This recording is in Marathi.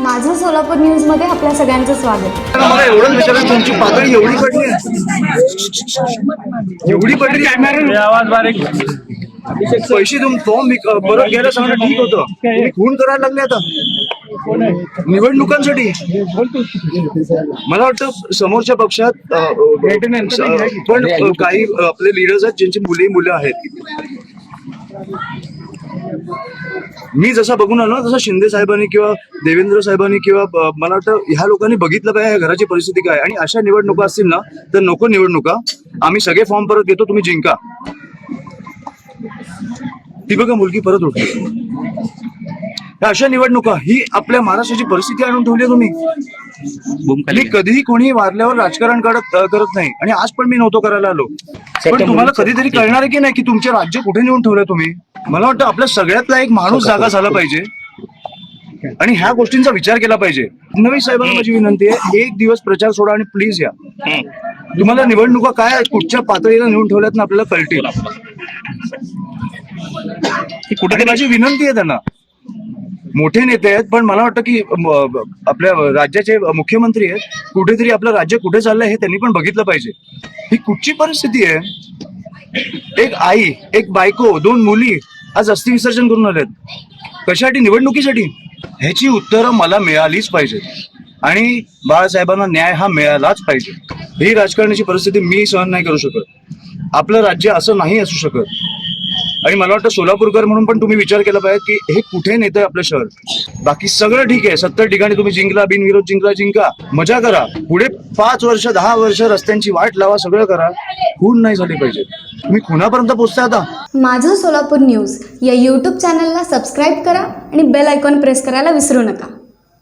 माझं सोलापूर न्यूजमध्ये आपल्या सगळ्यांचं स्वागत. मला एवढंच विचारायचं तुमची पातळी एवढी पडली आहे? एवढी पडली आहे? आवाज बारीक. पैसे तुम फॉर्म विक- परत घ्यायला सांगणं ठीक होतं. तुम्ही खून करायला लागले आता. निवडणुकांसाठी. मला वाटतं समोरच्या पक्षात अ, अ, स- पण अ, काही अ, आपले लिडर्स आहेत ज्यांची मुली मुलं आहेत. मी जसा बघून आलो ना तसं शिंदे साहेबांनी किंवा देवेंद्र साहेबांनी किंवा मला वाटतं ह्या लोकांनी बघितलं काय घराची परिस्थिती काय? आणि अशा निवडणुका असतील ना तर नको निवडणुका. आम्ही सगळे फॉर्म परत घेतो तुम्ही जिंका. ती बघा मुलगी परत उठली. अशा निवडणुका ही आपल्या महाराष्ट्राची परिस्थिती आणून ठेवली आहे तुम्ही. मी कधीही कोणी वारल्यावर राजकारण करत करत नाही. आणि आज पण मी नव्हतो करायला आलो. पण तुम्हाला कधीतरी कळणार आहे की नाही की तुमचे राज्य कुठे नेऊन ठेवलंय तुम्ही? मला वाटतं आपल्या सगळ्यातला एक माणूस जागा झाला पाहिजे. आणि ह्या गोष्टींचा विचार केला पाहिजे. फडणवीस साहेबांना माझी विनंती आहे एक दिवस प्रचार सोडा आणि प्लीज या. तुम्हाला निवडणुका काय कुठच्या पातळीला नेऊन ठेवल्यात ना आपल्याला कळतील. कुठे माझी विनंती आहे त्यांना. मोठे नेते आहेत पण मला वाटतं की आपल्या राज्याचे मुख्यमंत्री आहेत कुठेतरी आपलं राज्य कुठे चाललंय हे त्यांनी पण बघितलं पाहिजे. ही कुठची परिस्थिती आहे? एक आई एक बायको दोन मुली आज अस्थि विसर्जन करून आलेत. कशासाठी? निवडणुकीसाठी? ह्याची उत्तरं मला मिळालीच पाहिजेत. आणि बाळासाहेबांना न्याय हा मिळालाच पाहिजे. ही राजकारणाची परिस्थिती मी सहन नाही करू शकत. आपलं राज्य असं नाही असू शकत. आणि मला वाटतं सोलापूरकर म्हणून पण तुम्ही विचार केला पाहिजे की हे कुठे नेतंय आपलं शहर? बाकी सगळं ठीक आहे. सत्तर ठिकाणी तुम्ही जिंकला बिनविरोध जिंकला जिंका. मजा करा. पुढे पाच वर्ष दहा वर्ष रस्त्यांची वाट लावा सगळं करा. खून नाही झाली पाहिजे. तुम्ही खुनापर्यंत पोहोचताय आता. माझं सोलापूर न्यूज या यूट्यूब चॅनलला सबस्क्राईब करा आणि बेल आयकॉन प्रेस करायला विसरू नका.